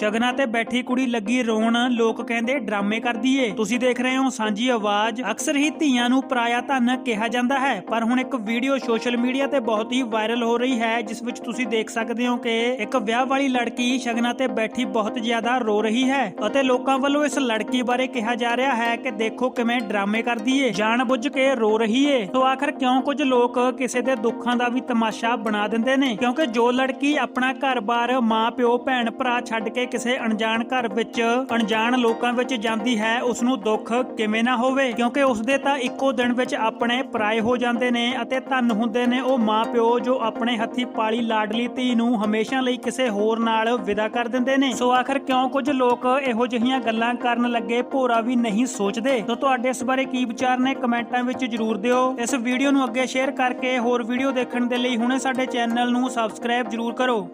ਸ਼ਗਨਾਂ ਤੇ ਬੈਠੀ ਕੁੜੀ ਲੱਗੀ ਰੋਣ, ਲੋਕ ਕਹਿੰਦੇ ਡਰਾਮੇ ਕਰਦੀ ਏ। ਤੁਸੀਂ ਦੇਖ ਰਹੇ ਹੋ ਸਾਂਝੀ ਆਵਾਜ਼। ਅਕਸਰ ਹੀ ਧੀਆਂ ਨੂੰ ਪਰਾਇਆ ਧਨ ਕਿਹਾ ਜਾਂਦਾ ਹੈ। ਪਰ ਹੁਣ ਇੱਕ ਵੀਡੀਓ ਸੋਸ਼ਲ ਮੀਡੀਆ ਤੇ ਬਹੁਤ ਹੀ ਵਾਇਰਲ ਹੋ ਰਹੀ ਹੈ, ਜਿਸ ਵਿੱਚ ਤੁਸੀਂ ਦੇਖ ਸਕਦੇ ਹੋ ਕਿ ਇੱਕ ਵਿਆਹ ਵਾਲੀ ਲੜਕੀ ਸ਼ਗਨਾਂ ਤੇ ਬੈਠੀ ਬਹੁਤ ਜ਼ਿਆਦਾ ਰੋ ਰਹੀ ਹੈ ਅਤੇ ਲੋਕਾਂ ਵੱਲੋਂ ਇਸ ਲੜਕੀ ਬਾਰੇ ਕਿਹਾ ਜਾ ਰਿਹਾ ਹੈ ਕਿ ਦੇਖੋ ਕਿਵੇਂ ਡਰਾਮੇ ਕਰਦੀ ਏ। ਜਾਣਬੁੱਝ ਕੇ ਰੋ ਰਹੀ ਏ। ਸੋ ਆਖਰ ਕਿਉਂ ਕੁਝ ਲੋਕ ਕਿਸੇ ਦੇ ਦੁੱਖਾਂ ਦਾ ਵੀ ਤਮਾਸ਼ਾ ਬਣਾ ਦਿੰਦੇ ਨੇ? ਕਿਉਂਕਿ ਜੋ ਲੜਕੀ ਆਪਣਾ ਘਰ-ਬਾਰ ਮਾਂ ਪਿਓ ਭੈਣ ਭਰਾ ਛੱਡ ਕੇ ਕਿਸੇ ਅਣਜਾਣ ਘਰ ਵਿੱਚ, ਅਣਜਾਣ ਲੋਕਾਂ ਵਿੱਚ ਜਾਂਦੀ ਹੈ ਉਸ ਨੂੰ ਦੁੱਖ ਕਿਵੇਂ ਨਾ ਹੋਵੇ? ਕਿਉਂਕਿ ਉਸ ਦੇ ਤਾਂ ਇੱਕੋ ਦਿਨ ਵਿੱਚ ਆਪਣੇ ਪਰਾਏ ਹੋ ਜਾਂਦੇ ਨੇ ਅਤੇ ਧੰਨ ਹੁੰਦੇ ਨੇ ਉਹ ਮਾਂ ਜੋ ਆਪਣੇ ਹੱਥੀ ਪਾਲੀ ਲਾਡਲੀ ਧੀ ਨੂੰ ਹਮੇਸ਼ਾ ਲਈ ਕਿਸੇ ਹੋਰ ਨਾਲ ਵਿਦਾ ਕਰ ਦਿੰਦੇ ਨੇ। ਸੋ ਆਖਰ ਕਿਉਂ ਕੁਝ ਲੋਕ ਇਹੋ ਜਿਹੀਆਂ ਗੱਲਾਂ ਕਰਨ ਲੱਗੇ ਭੋਰਾ ਵੀ ਨਹੀਂ ਸੋਚਦੇ? ਤਾਂ ਤੁਹਾਡੇ ਇਸ ਬਾਰੇ ਕੀ ਵਿਚਾਰ ਨੇ ਕਮੈਂਟਾਂ ਵਿੱਚ ਜਰੂਰ ਦਿਓ। ਇਸ ਵੀਡੀਓ ਨੂੰ ਅੱਗੇ ਸ਼ੇਅਰ ਕਰਕੇ ਹੋਰ ਵੀਡੀਓ ਦੇਖਣ ਦੇ ਲਈ ਹੁਣੇ ਸਾਡੇ ਚੈਨਲ ਨੂੰ ਸਬਸਕ੍ਰਾਈਬ ਜਰੂਰ ਕਰੋ।